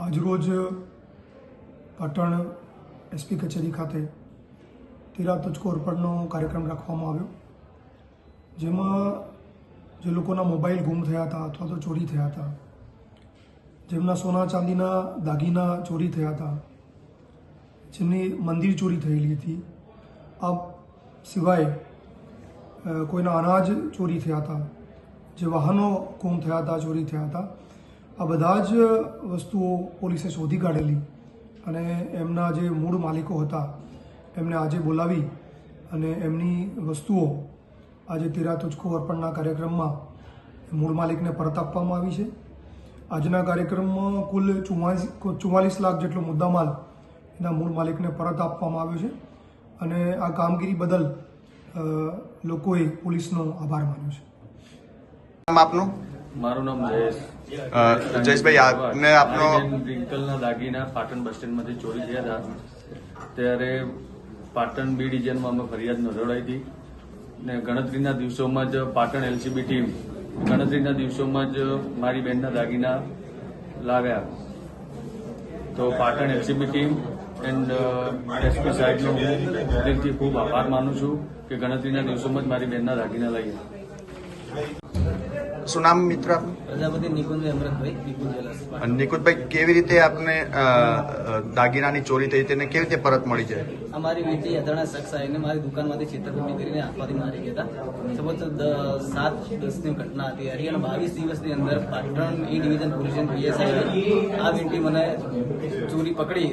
આજરોજ પાટણ એસપી કચેરી ખાતે તીરા તુચકો અર્પણનો કાર્યક્રમ રાખવામાં આવ્યો. જેમાં જે લોકોના મોબાઈલ ગુમ થયા હતા અથવા તો ચોરી થયા હતા, જેમના સોના ચાંદીના દાગીના ચોરી થયા હતા, જેમની મંદિર ચોરી થયેલી હતી, આ સિવાય કોઈના અનાજ ચોરી થયા હતા, જે વાહનો ગુમ થયા હતા, ચોરી થયા હતા આ બધા જ વસ્તુઓ પોલીસે શોધી કાઢેલી અને એમના જે મૂળ માલિકો હતા, એમને આજે બોલાવી અને એમની વસ્તુઓ આજે તેરા તુચકો અર્પણના કાર્યક્રમમાં મૂળ માલિકને પરત આપવામાં આવી છે. આજના કાર્યક્રમમાં કુલ ચુમ્માલીસ ચુમ્માલીસ લાખ જેટલો મુદ્દામાલ એના મૂળ માલિકને પરત આપવામાં આવ્યો છે અને આ કામગીરી બદલ લોકોએ પોલીસનો આભાર માન્યો છે. આપનું? મારું નામ જયેશ. જયેશભાઈ આપને આપનો રિંકલના દાગીના પાટણ બસ સ્ટેન્ડમાંથી ચોરી થયા હતા. ત્યારે પાટણ બી ડિવિઝનમાં અમે ફરિયાદ નોંધાવી હતી. ને ગણતરીના દિવસોમાં જ પાટણ એલસીબી ટીમ ગણતરીના દિવસોમાં જ મારી બેનના દાગીના લાવ્યા. તો Patan LCB team and SP સાહેબનો હું દિલથી ખૂબ આભાર માનું છું કે ગણતરીના દિવસોમાં જ મારી બેનના દાગીના લઈ શું નામ મિત્ર આપનું? પ્રજાપતિ નિકુંજ કેવી રીતે આપને દાગીનાની ચોરી થઈ તેને કેવી રીતે પરત મળી જાય? અમારી વેચી અજાણા શખ્સ આવીને મારી દુકાનમાંથી છેતરપિંડી કરીને હાથમાંથી મારી ગયા હતા. સપોઝ દ- સાત દસની ઘટના હતી. હરિયાણા બાવીસ દિવસની અંદર Patan A division police PSI આ વેટી મને ચોરી પકડી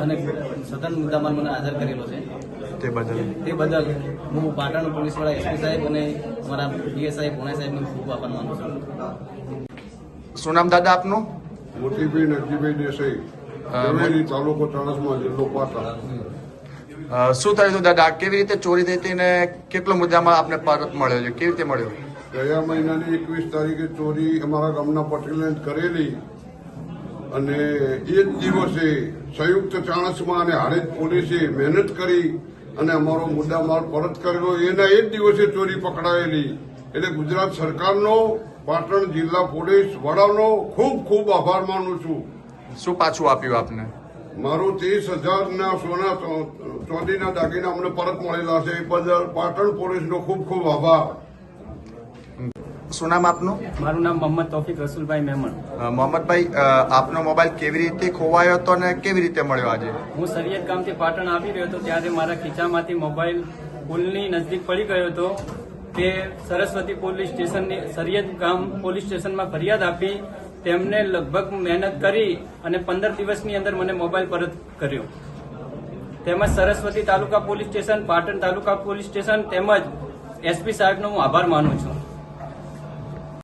અને સતન મુદ્દામાં મને હાજર કરેલો છે. તે બદલ? તે બદલ હું પાટણ પોલીસવાળા એસપી સાહેબ અને અમારા પીએસઆઈ પુણે સાહેબને ખૂબ આભાર માનું છું. શું નામ દાદા આપનું? મોતીભાઈ નરજીભાઈ દેસાઈ. તાલુકો ચાણસમાં જિલ્લો પાટણ. શું થયું હતું દાદા? કેવી રીતે ચોરી થઈ હતી ને કેટલો મુદ્દામાં આપને પરત મળ્યો છે? કેવી રીતે મળ્યો? ગયા મહિનાની એકવીસ તારીખે ચોરી અમારા ગામના પટેલને કરેલી અને એ જ દિવસે સંયુક્ત ચાણસમાં અને હારેજ પોલીસે મહેનત કરી અને અમારો મુદ્દામાલ પરત કરેલો એના એ જ દિવસે ચોરી પકડાયેલી. એટલે ગુજરાત સરકારનો પાટણ જિલ્લા પોલીસ વડાનો ખૂબ ખૂબ આભાર માનું છું. શું પાછું આપ્યું આપને? મારું ત્રીસ હજારના સોના ચો- ચાંદીના દાગીના અમને પરત મળેલા છે. એ બદલ પાટણ પોલીસનો ખૂબ ખૂબ આભાર. શું નામ આપનું? મારું નામ મોહમ્મદ તોફિક રસુલભાઈ મેમણ. મોહમ્મદભાઈ આપનો મોબાઈલ કેવી રીતે ખોવાયો હતો ને કેવી રીતે મળ્યો આજે? હું સરિયદ ગામથી પાટણ આવી રહ્યો હતો ત્યારે મારા ખીચામાંથી મોબાઈલ પુલની નજદીક પડી ગયો હતો. તે સરસ્વતી પોલીસ સ્ટેશનની સરિયદ ગામ પોલીસ સ્ટેશનમાં ફરિયાદ આપી તેમને લગભગ મહેનત કરી અને પંદર દિવસની અંદર મને મોબાઈલ પરત કર્યો. તેમજ Saraswati taluka police station, Patan taluka police station તેમજ એસપી સાહેબનો હું આભાર માનું છું.